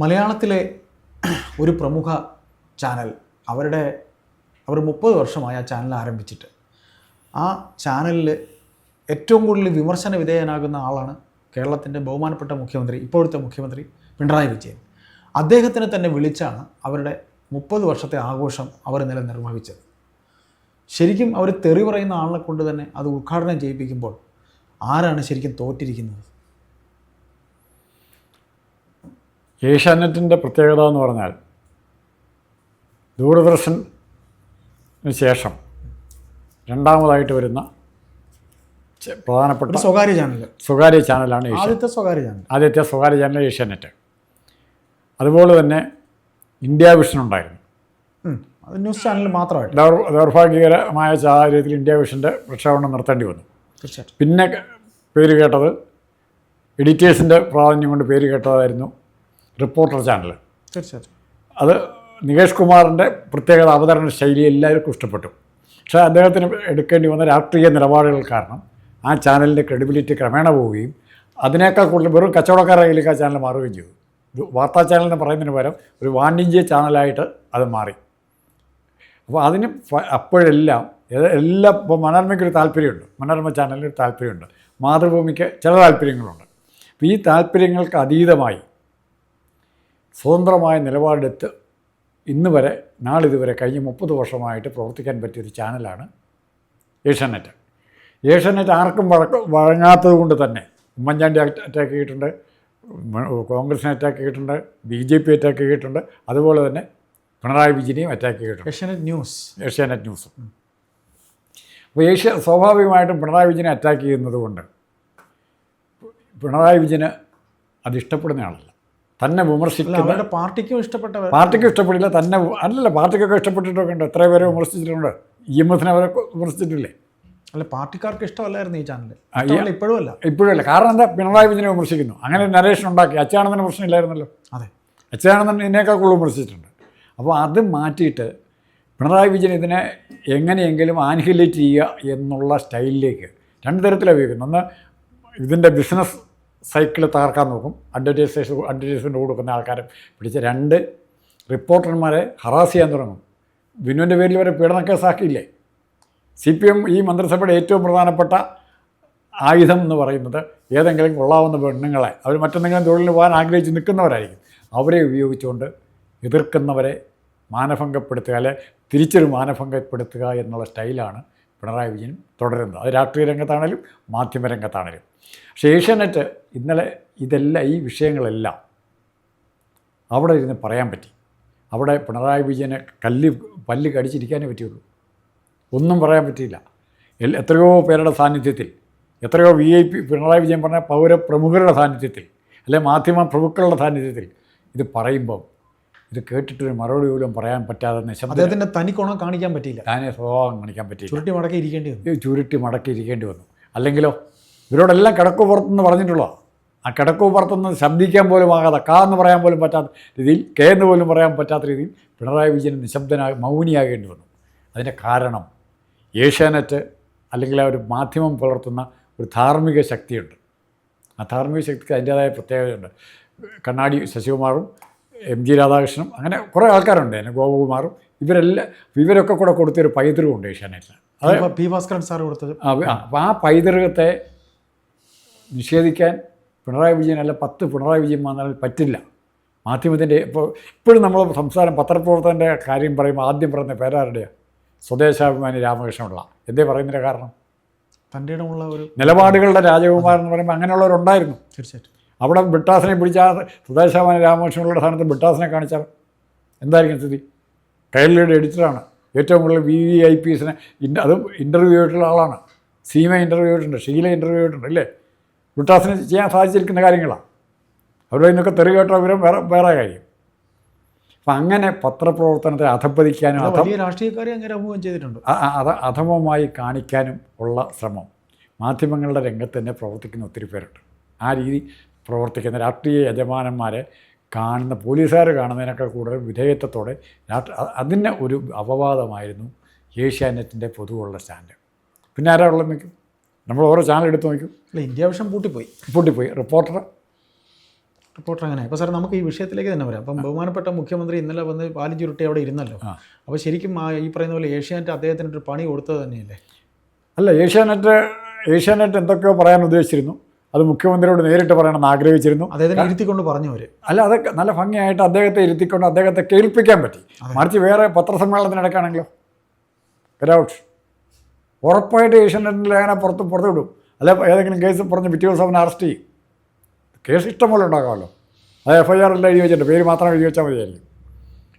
മലയാളത്തിലെ ഒരു പ്രമുഖ ചാനൽ അവരുടെ അവർ മുപ്പത് വർഷമായി ആ ചാനൽ ആരംഭിച്ചിട്ട്. ആ ചാനലിൽ ഏറ്റവും കൂടുതൽ വിമർശന വിധേയനാകുന്ന ആളാണ് കേരളത്തിന്റെ ബഹുമാനപ്പെട്ട മുഖ്യമന്ത്രി ഇപ്പോഴത്തെ മുഖ്യമന്ത്രി പിണറായി വിജയൻ. അദ്ദേഹത്തിനെ തന്നെ വിളിച്ചാണ് അവരുടെ മുപ്പത് വർഷത്തെ ആഘോഷം അവർ ഇന്നലെ നിർവഹിച്ചത്. ശരിക്കും അവർ തെറി പറയുന്ന ആളിനെ കൊണ്ട് തന്നെ അത് ഉദ്ഘാടനം ചെയ്യിപ്പിക്കുമ്പോൾ ആരാണ് ശരിക്കും തോറ്റിരിക്കുന്നത്? ഏഷ്യാനെറ്റിന്റെ പ്രത്യേകത എന്ന് പറഞ്ഞാൽ ദൂരദർശന് ശേഷം രണ്ടാമതായിട്ട് വരുന്ന പ്രധാനപ്പെട്ട സ്വകാര്യ ചാനൽ സ്വകാര്യ ചാനലാണ് ഏഷ്യാനെറ്റ്. ആദ്യത്തെ സ്വകാര്യ ചാനൽ ആദ്യത്തെ സ്വകാര്യ ചാനൽ ഏഷ്യാനെറ്റ്. അതുപോലെ തന്നെ ഇന്ത്യ വിഷൻ ഉണ്ടായിരുന്നു. അത് ന്യൂസ് ചാനൽ മാത്രമായിട്ട്. ദൗർ- ദൗർഭാഗ്യകരമായ സാഹചര്യത്തിൽ ഇന്ത്യ വിഷന്റെ പ്രക്ഷേപണം നടത്തേണ്ടി വന്നു. തീർച്ചയായിട്ടും. പിന്നെ പേര് കേട്ടത് എഡിറ്റേഴ്സിന്റെ പ്രാധാന്യം കൊണ്ട് പേര് കേട്ടതായിരുന്നു റിപ്പോർട്ടർ ചാനൽ തീർച്ചയായിട്ടും. അത് നികേഷ് കുമാറിന്റെ പ്രത്യേകത അവതരണ ശൈലി എല്ലാവർക്കും ഇഷ്ടപ്പെട്ടു. പക്ഷേ അദ്ദേഹത്തിന് എടുക്കേണ്ടി വന്ന രാഷ്ട്രീയ നിലപാടുകൾ കാരണം ആ ചാനലിന്റെ ക്രെഡിബിലിറ്റി ക്രമേണ പോവുകയും അതിനേക്കാൾ കൂടുതൽ വെറും കച്ചവടക്കാരുടെ കയ്യിലേക്ക് ആ ചാനൽ മാറുകയും ചെയ്തു. ഒരു വാർത്താ ചാനൽ എന്ന് പറയുന്നതിന് പകരം ഒരു വാണിജ്യ ചാനലായിട്ട് അത് മാറി. അപ്പോൾ അതിന് അപ്പോഴെല്ലാം എല്ലാ എല്ലാം ഇപ്പോൾ മനോരമയ്ക്കൊരു താല്പര്യമുണ്ട്. മനോരമ ചാനലിന് ഒരു താല്പര്യമുണ്ട്. മാതൃഭൂമിക്ക് ചില താല്പര്യങ്ങളുണ്ട്. അപ്പോൾ ഈ താല്പര്യങ്ങൾക്ക് അതീതമായി സ്വതന്ത്രമായ നിലപാടെടുത്ത് ഇന്ന് വരെ നാളിതുവരെ കഴിഞ്ഞ മുപ്പത് വർഷമായിട്ട് പ്രവർത്തിക്കാൻ പറ്റിയൊരു ചാനലാണ് ഏഷ്യാനെറ്റ്. ഏഷ്യാനെറ്റ് ആർക്കും വഴക്ക വഴങ്ങാത്തത് കൊണ്ട് തന്നെ ഉമ്മൻചാണ്ടി അറ്റാക്ക് ചെയ്തിട്ടുണ്ട് കോൺഗ്രസിനെ അറ്റാക്ക് ചെയ്തിട്ടുണ്ട് ബി ജെ പി അറ്റാക്ക് ചെയ്തിട്ടുണ്ട് അതുപോലെ തന്നെ പിണറായി വിജയനെയും അറ്റാക്ക് ചെയ്തിട്ടുണ്ട്. ഏഷ്യാനെറ്റ് ന്യൂസ്. ഏഷ്യാനെറ്റ് ന്യൂസ്. അപ്പോൾ ഏഷ്യ സ്വാഭാവികമായിട്ടും പിണറായി വിജയനെ അറ്റാക്ക് ചെയ്യുന്നത് കൊണ്ട് പിണറായി വിജയന് അത് ഇഷ്ടപ്പെടുന്ന ആളല്ല. തന്നെ വിമർശിക്കുന്ന പാർട്ടിക്കും ഇഷ്ടപ്പെട്ടവർ പാർട്ടിക്കും ഇഷ്ടപ്പെടില്ല തന്നെ അല്ലല്ല പാർട്ടിക്കൊക്കെ ഇഷ്ടപ്പെട്ടിട്ടൊക്കെ ഉണ്ട്. എത്ര പേരെ വിമർശിച്ചിട്ടുണ്ട്. ഇ എം എഫിനെ അവരെ വിമർശിച്ചിട്ടില്ലേ? അല്ല പാർട്ടിക്കാർക്ക് ഇഷ്ടമല്ലായിരുന്നു ഈ ചാനൽ ഇപ്പോഴും അല്ല. ഇപ്പോഴും അല്ല. കാരണം എന്താ? പിണറായി വിജയനെ വിമർശിക്കുന്നു. അങ്ങനെ നരേഷൻ ഉണ്ടാക്കി. അച്യുതാനന്ദന് പ്രശ്നമില്ലായിരുന്നല്ലോ അതെ. അച്യുതാനന്ദൻ ഇതിനേക്കാൾ കൂടുതൽ വിമർശിച്ചിട്ടുണ്ട്. അപ്പോൾ അത് മാറ്റിയിട്ട് പിണറായി വിജയൻ ഇതിനെ എങ്ങനെയെങ്കിലും ആൻഹിലേറ്റ് ചെയ്യുക എന്നുള്ള സ്റ്റൈലിലേക്ക് രണ്ട് തരത്തിലാണ് ഉപയോഗിക്കുന്നത് ഒന്ന് ഇതിന്റെ ബിസിനസ് സൈക്കിൾ തകർക്കാൻ നോക്കും. അഡ്വർടൈസേഷൻ അഡ്വർടൈസ്മെന്റ് കൊടുക്കുന്ന ആൾക്കാരെ പിടിച്ച് രണ്ട് റിപ്പോർട്ടർമാരെ ഹറാസ് ചെയ്യാൻ തുടങ്ങും. വിനുവിന്റെ പേരിൽ വരെ പീഡന കേസാക്കിയില്ലേ? സി പി എം ഈ മന്ത്രിസഭയുടെ ഏറ്റവും പ്രധാനപ്പെട്ട ആയുധം എന്ന് പറയുന്നത് ഏതെങ്കിലും കൊള്ളാവുന്ന പെണ്ണുങ്ങളെ അവർ മറ്റെന്തെങ്കിലും തൊഴിലിന് പോകാൻ ആഗ്രഹിച്ച് നിൽക്കുന്നവരായിരിക്കും. അവരെ ഉപയോഗിച്ചുകൊണ്ട് എതിർക്കുന്നവരെ മാനഭംഗപ്പെടുത്തുക അല്ലെ തിരിച്ചൊരു മാനഭംഗപ്പെടുത്തുക എന്നുള്ള സ്റ്റൈലാണ് പിണറായി വിജയൻ തുടരുന്നത്. അത് രാഷ്ട്രീയ രംഗത്താണേലും മാധ്യമ രംഗത്താണേലും. പക്ഷേ ഏഷ്യാനെറ്റ് ഇന്നലെ ഇതെല്ലാം ഈ വിഷയങ്ങളെല്ലാം അവിടെ ഇരുന്ന് പറയാൻ പറ്റി. അവിടെ പിണറായി വിജയനെ കല്ല് പല്ല് കടിച്ചിരിക്കാനേ പറ്റിയുള്ളൂ. ഒന്നും പറയാൻ പറ്റിയില്ല. എത്രയോ പേരുടെ സാന്നിധ്യത്തിൽ എത്രയോ V I P Pinarayi Vijayan പറഞ്ഞ പൗരപ്രമുഖരുടെ സാന്നിധ്യത്തിൽ അല്ലെ മാധ്യമ പ്രമുഖരുടെ സാന്നിധ്യത്തിൽ ഇത് പറയുമ്പം ഇത് കേട്ടിട്ടൊരു മറുപടി പോലും പറയാൻ പറ്റാതെ നിശബ്ദ അദ്ദേഹത്തിന്റെ തനിക്കോണം കാണിക്കാൻ പറ്റിയില്ല. താനെ സ്വഭാവം കാണിക്കാൻ പറ്റിയില്ല. ചുരുട്ടി മടക്കി ഇരിക്കേണ്ടി വന്നു. ചുരുട്ടി മടക്കി ഇരിക്കേണ്ടി വന്നു. അല്ലെങ്കിലോ ഇവരോടെല്ലാം കിടക്കു പുറത്തുനിന്ന് പറഞ്ഞിട്ടുള്ളതാണ് ആ കിടക്കു പുറത്തുനിന്ന് ശബ്ദിക്കാൻ പോലും ആകാതെ കാ എന്ന് പറയാൻ പോലും പറ്റാത്ത രീതിയിൽ കെ എന്ന് പോലും പറയാൻ പറ്റാത്ത രീതിയിൽ പിണറായി വിജയൻ നിശബ്ദനായി മൗനിയാകേണ്ടി വന്നു. അതിന്റെ കാരണം ഏഷ്യാനെറ്റ് അല്ലെങ്കിൽ ആ ഒരു മാധ്യമം പുലർത്തുന്ന ഒരു ധാർമ്മിക ശക്തിയുണ്ട്. ആ ധാർമ്മിക ശക്തിക്ക് അതിന്റേതായ പ്രത്യേകതയുണ്ട്. കണ്ണാടി ശശികുമാറും എം ജി രാധാകൃഷ്ണനും അങ്ങനെ കുറേ ആൾക്കാരുണ്ട്. എന്നെ ഗോപകുമാറും ഇവരെല്ലാം ഇവരൊക്കെ കൂടെ കൊടുത്തൊരു പൈതൃകമുണ്ട് ഏഷ്യാനെറ്റിൽ അത്. പി- ഭാസ്കരൻ സാർ കൊടുത്തത്. അപ്പോൾ ആ പൈതൃകത്തെ നിഷേധിക്കാൻ പിണറായി വിജയൻ അല്ല പത്ത് പിണറായി വിജയൻ വന്നാൽ പറ്റില്ല. മാധ്യമത്തിന്റെ ഇപ്പോൾ ഇപ്പോഴും നമ്മൾ സംസാരം പത്രപ്രവർത്തകന്റെ കാര്യം പറയുമ്പോൾ ആദ്യം പറയുന്ന പേരാരുടെയാണ് സ്വദേശാഭിമാനി രാമകൃഷ്ണപിള്ള എന്തേ പറയുന്നതിന്റെ കാരണം? തന്റെ ഇടമുള്ള ഒരു നിലപാടുകളുടെ രാജകുമാരൻ എന്ന് പറയുമ്പോൾ അങ്ങനെയുള്ളവരുണ്ടായിരുന്നു. തീർച്ചയായിട്ടും. അവിടെ ബിട്ടാസിനെ പിടിച്ചാൽ സ്വദേശാഭിമാനി രാമകൃഷ്ണപിള്ളയുടെ സ്ഥാനത്ത് ബിട്ടാസിനെ കാണിച്ചാൽ എന്തായിരിക്കും സ്ഥിതി? കൈരളിയുടെ എഡിറ്ററാണ് ഏറ്റവും കൂടുതൽ വി വി ഐ പി എസിനെ അതും ഇന്റർവ്യൂ ആയിട്ടുള്ള ആളാണ്. സീമ ഇന്റർവ്യൂ ആയിട്ടുണ്ട് ഷീല ഇന്റർവ്യൂ ആയിട്ടുണ്ട് അല്ലേ? ബിട്ടാസിന് ചെയ്യാൻ സാധിച്ചിരിക്കുന്ന കാര്യങ്ങളാണ്. അവർ നിന്നൊക്കെ തെറി കേട്ട വിവരം വേറെ വേറെ കാര്യം. അപ്പം അങ്ങനെ പത്രപ്രവർത്തനത്തെ അധപ്പതിക്കാനും രാഷ്ട്രീയക്കാരെ അങ്ങനെ അഭിമുഖം ചെയ്തിട്ടുണ്ട്. അധമമായി കാണിക്കാനും ഉള്ള ശ്രമം. മാധ്യമങ്ങളുടെ രംഗത്ത് തന്നെ പ്രവർത്തിക്കുന്ന ഒത്തിരി പേരുണ്ട്. ആ രീതി പ്രവർത്തിക്കുന്ന രാഷ്ട്രീയ യജമാനന്മാരെ കാണുന്ന പോലീസുകാർ കാണുന്നതിനേക്കാൾ കൂടുതൽ വിധേയത്വത്തോടെ രാഷ്ട്ര അതിന് ഒരു അപവാദമായിരുന്നു ഏഷ്യാനെറ്റിന്റെ പൊതുവുള്ള സ്റ്റാൻഡ്. പിന്നെ ആരാ ഉള്ളത് നോക്കും നമ്മൾ ഓരോ ചാനൽ എടുത്ത് നോക്കും. അല്ല ഇന്ത്യ വിഷം പൂട്ടിപ്പോയി. പൂട്ടിപ്പോയി. റിപ്പോർട്ടർ റിപ്പോർട്ടർ അങ്ങനെ. അപ്പോൾ സാർ നമുക്ക് ഈ വിഷയത്തിലേക്ക് തന്നെ വരാം. അപ്പം ബഹുമാനപ്പെട്ട മുഖ്യമന്ത്രി ഇന്നലെ വന്ന് പാലി ചുരുട്ടി അവിടെ ഇരുന്നല്ലോ. അപ്പോൾ ശരിക്കും ഈ പറയുന്ന പോലെ ഏഷ്യാനെറ്റ് അദ്ദേഹത്തിന് ഒരു പണി കൊടുത്തത് തന്നെയല്ലേ? അല്ല ഏഷ്യാനെറ്റ് ഏഷ്യാനെറ്റ് എന്തൊക്കെയോ പറയാൻ ഉദ്ദേശിച്ചിരുന്നു. അത് മുഖ്യമന്ത്രിയോട് നേരിട്ട് പറയണമെന്ന് ആഗ്രഹിച്ചിരുന്നു. അദ്ദേഹത്തിന് ഇരുത്തിക്കൊണ്ട് പറഞ്ഞു അവർ അല്ല അതൊക്കെ നല്ല ഭംഗിയായിട്ട് അദ്ദേഹത്തെ ഇരുത്തിക്കൊണ്ട് അദ്ദേഹത്തെ കേൾപ്പിക്കാൻ പറ്റി. മറിച്ച് വേറെ പത്രസമ്മേളനത്തിനിടക്കാണെങ്കിലോ ഗരൗട്ട് ഉറപ്പായിട്ട് ഏഷ്യനെറ്റിന്റെ ലേഖനം പുറത്ത് പുറത്ത് വിടും. അല്ലെ ഏതെങ്കിലും കേസ് പറഞ്ഞ് പിറ്റേ ദിവസം അവനെ അറസ്റ്റ് ചെയ്യും. കേസ് ഇഷ്ടംപോലെ ഉണ്ടാകാമല്ലോ. അത് എഫ് ഐ ആറിൽ എഴുതി വെച്ചിട്ടുണ്ട്. പേര് മാത്രം എഴുതി വെച്ചാൽ മതിയായിരിക്കും.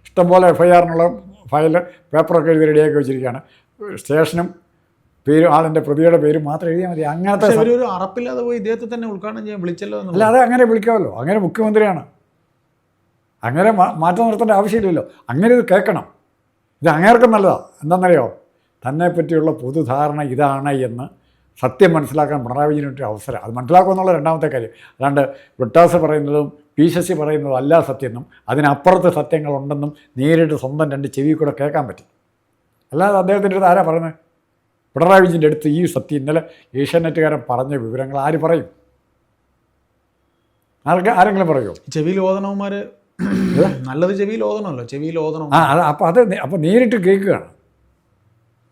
ഇഷ്ടംപോലെ എഫ് ഐ ആറിനുള്ള ഫയൽ പേപ്പറൊക്കെ എഴുതി റെഡിയാക്കി വെച്ചിരിക്കുകയാണ്. സ്റ്റേഷനും പേര് ആളിന്റെ പ്രതിയുടെ പേര് മാത്രം എഴുതിയാൽ മതി. അങ്ങനത്തെ ഒരു അറപ്പില്ലാതെ പോയി ഇദ്ദേഹത്തെ തന്നെ ഉദ്ഘാടനം ചെയ്യാൻ വിളിച്ചല്ലോ അല്ല അത് അങ്ങനെ വിളിക്കാമല്ലോ. അങ്ങനെ മുഖ്യമന്ത്രിയാണ്. അങ്ങനെ മാറ്റം നിർത്തേണ്ട ആവശ്യമില്ലല്ലോ. അങ്ങനെ ഇത് കേൾക്കണം. ഇത് അങ്ങേർക്കും നല്ലതാണ് എന്താണെന്നറിയോ? തന്നെ പറ്റിയുള്ള പൊതുധാരണ ഇതാണ് എന്ന് സത്യം മനസ്സിലാക്കാൻ പിണറായി ഒരു അവസരം. അത് മനസ്സിലാക്കുമെന്നുള്ള രണ്ടാമത്തെ കാര്യം. അല്ലാണ്ട് വിട്ടാസ് പറയുന്നതും പി ശശി പറയുന്നതും അല്ല സത്യമെന്നും അതിനപ്പുറത്ത് സത്യങ്ങളുണ്ടെന്നും നേരിട്ട് സ്വന്തം രണ്ട് ചെവി കൂടെ കേൾക്കാൻ പറ്റും. അല്ലാതെ അദ്ദേഹത്തിന്റെ അടുത്ത് ആരാ പറയുന്നത്? പിണറായി വിജയന്റെ അടുത്ത് ഈ സത്യം ഇന്നലെ ഏഷ്യാനെറ്റുകാരൻ പറഞ്ഞ വിവരങ്ങൾ ആര് പറയും? ആർക്ക് ആരെങ്കിലും പറയുമോ ചെവിയിൽ ഓതണവന്മാർ നല്ലത് ചെവിയിൽ ഓതണമല്ലോ ചെവിയിൽ ഓതണം ആ അപ്പം അപ്പോൾ അത് അപ്പം അപ്പോൾ നേരിട്ട് കേൾക്കുകയാണ്.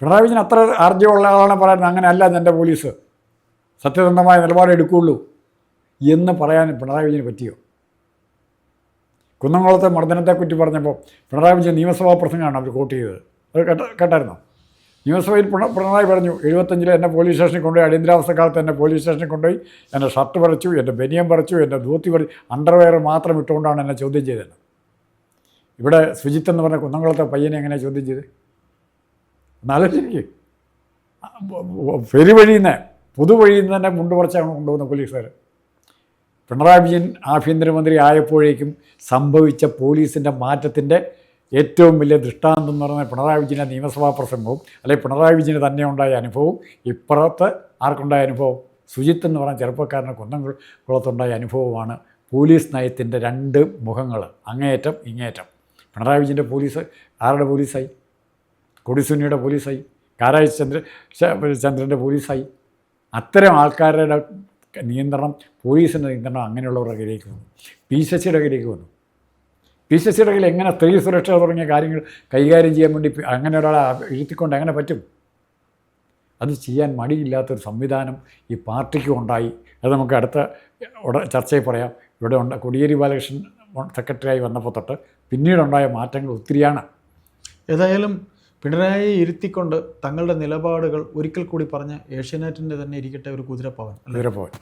പിണറായി വിജയൻ അത്ര ആർജ്യമുള്ള ആളാണ് പറയുന്നത് അങ്ങനെയല്ല എന്റെ പോലീസ്. സത്യസന്ധമായ നിലപാടെടുക്കുകയുള്ളൂ എന്ന് പറയാൻ പിണറായി വിജയന് പറ്റിയോ? കുന്നംകുളത്തെ മർദ്ദനത്തെക്കുറിച്ച് പറഞ്ഞപ്പോൾ പിണറായി വിജയൻ നിയമസഭാ പ്രസംഗമാണ് അവർ കോട്ട് ചെയ്തത്. അത് കേട്ട കേട്ടായിരുന്നോ? നിയമസഭയിൽ പിണറായി പറഞ്ഞു എഴുപത്തഞ്ചിൽ എന്നെ പോലീസ് സ്റ്റേഷനിൽ കൊണ്ടുപോയി അടിയന്തരാവസ്ഥ കാലത്ത് എന്നെ പോലീസ് സ്റ്റേഷനിൽ കൊണ്ടുപോയി എന്റെ ഷർട്ട് പറിച്ചു എന്റെ ബനിയം പറിച്ചു എന്റെ ധോത്തി പറിച്ചു അണ്ടർവെയർ മാത്രം ഇട്ടുകൊണ്ടാണ് എന്നെ ചോദ്യം ചെയ്തത്. ഇവിടെ സുജിത്ത് എന്ന് പറഞ്ഞ കുന്നംകുളത്തെ പയ്യനെ എങ്ങനെ ചോദ്യം ചെയ്ത് എന്നാലോചിക്ക്. പെരുവഴിയിൽ നിന്ന് പുതുവഴിയിൽ നിന്ന് തന്നെ മുണ്ടുപറച്ചാണ് കൊണ്ടുപോകുന്ന പോലീസുകാർ. പിണറായി വിജയൻ ആഭ്യന്തരമന്ത്രി ആയപ്പോഴേക്കും സംഭവിച്ച പോലീസിന്റെ മാറ്റത്തിന്റെ ഏറ്റവും വലിയ ദൃഷ്ടാന്തം എന്ന് പറഞ്ഞാൽ പിണറായി വിജയന്റെ നിയമസഭാ പ്രസംഗവും അല്ലെങ്കിൽ പിണറായി വിജയന് തന്നെ ഉണ്ടായ അനുഭവവും ഇപ്പുറത്ത് ആർക്കുണ്ടായ അനുഭവം? സുജിത്ത് എന്ന് പറഞ്ഞ ചെറുപ്പക്കാരനെ കുന്നം കുളത്തുണ്ടായ അനുഭവമാണ് പോലീസ് നയത്തിന്റെ രണ്ട് മുഖങ്ങൾ അങ്ങേയറ്റം ഇങ്ങേയറ്റം. പിണറായി വിജയന്റെ പോലീസ് ആരുടെ പോലീസായി? കൊടിസുന്നിയുടെ പോലീസായി. കാരായി ചന്ദ്ര ചന്ദ്രന്റെ പോലീസായി. അത്തരം ആൾക്കാരുടെ നിയന്ത്രണം പോലീസിന്റെ നിയന്ത്രണം അങ്ങനെയുള്ളവരുടെ കയ്യിലേക്ക് വന്നു. പി ശശിയുടെ കയ്യിലേക്ക് വന്നു. പി ശശിയുടെ കയ്യിൽ എങ്ങനെ സ്ത്രീ സുരക്ഷ തുടങ്ങിയ കാര്യങ്ങൾ കൈകാര്യം ചെയ്യാൻ വേണ്ടി അങ്ങനെ ഒരാളെ എഴുത്തിക്കൊണ്ട് എങ്ങനെ പറ്റും? അത് ചെയ്യാൻ മടിയില്ലാത്തൊരു സംവിധാനം ഈ പാർട്ടിക്കും ഉണ്ടായി. അത് നമുക്ക് അടുത്ത ചർച്ചയിൽ പറയാം. ഇവിടെ ഉണ്ട് കോടിയേരി ബാലകൃഷ്ണൻ സെക്രട്ടറിയായി വന്നപ്പോൾ തൊട്ട് പിന്നീടുണ്ടായ മാറ്റങ്ങൾ ഒത്തിരിയാണ്. ഏതായാലും പിണറായി ഇരുത്തിക്കൊണ്ട് തങ്ങളുടെ നിലപാടുകൾ ഒരിക്കൽ കൂടി പറഞ്ഞ് ഏഷ്യാനെറ്റിന്റെ തന്നെ ഇരിക്കട്ടെ ഒരു കുതിരപ്പവൻ പോയി